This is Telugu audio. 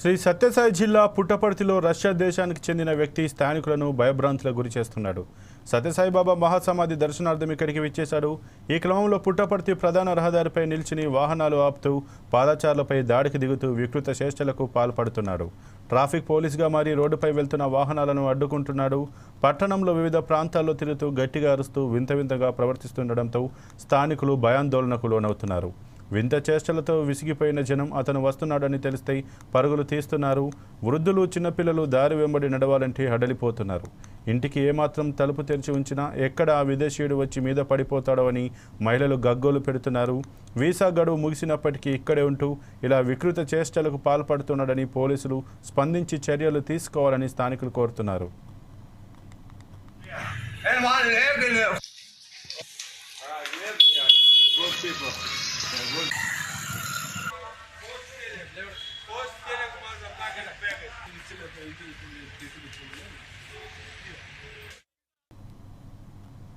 శ్రీ సత్యసాయి జిల్లా పుట్టపర్తిలో రష్యా దేశానికి చెందిన వ్యక్తి స్థానికులను భయభ్రాంతులకు గురి చేస్తున్నాడు. సత్యసాయి బాబా మహాసమాధి దర్శనార్థం ఇక్కడికి విచ్చేశాడు ఈ క్రమంలో పుట్టపర్తి ప్రధాన రహదారిపై నిలిచిని వాహనాలు ఆపుతూ పాదచారులపై దాడికి దిగుతూ వికృత చేష్టలకు పాల్పడుతున్నాడు ట్రాఫిక్ పోలీసుగా మారి రోడ్డుపై వెళ్తున్న వాహనాలను అడ్డుకుంటున్నాడు. పట్టణంలో వివిధ ప్రాంతాల్లో తిరుగుతూ గట్టిగా అరుస్తూ వింత వింతగా ప్రవర్తిస్తుండడంతో స్థానికులు భయాందోళనకు లోనవుతున్నారు. వింత చేష్టలతో విసిగిపోయిన జనం అతను వస్తున్నాడని తెలిస్తే పరుగులు తీస్తున్నారు. వృద్ధులు చిన్నపిల్లలు దారి వెంబడి నడవాలంటే హడలిపోతున్నారు. ఇంటికి ఏమాత్రం తలుపు తెరిచి ఉంచినా ఎక్కడ ఆ విదేశీయుడు వచ్చి మీద పడిపోతాడో అని మహిళలు గగ్గోలు పెడుతున్నారు. వీసా గడువు ముగిసినప్పటికీ ఇక్కడే ఉంటూ ఇలా వికృత చేష్టలకు పాల్పడుతున్నాడని పోలీసులు స్పందించి చర్యలు తీసుకోవాలని స్థానికులు కోరుతున్నారు. En Post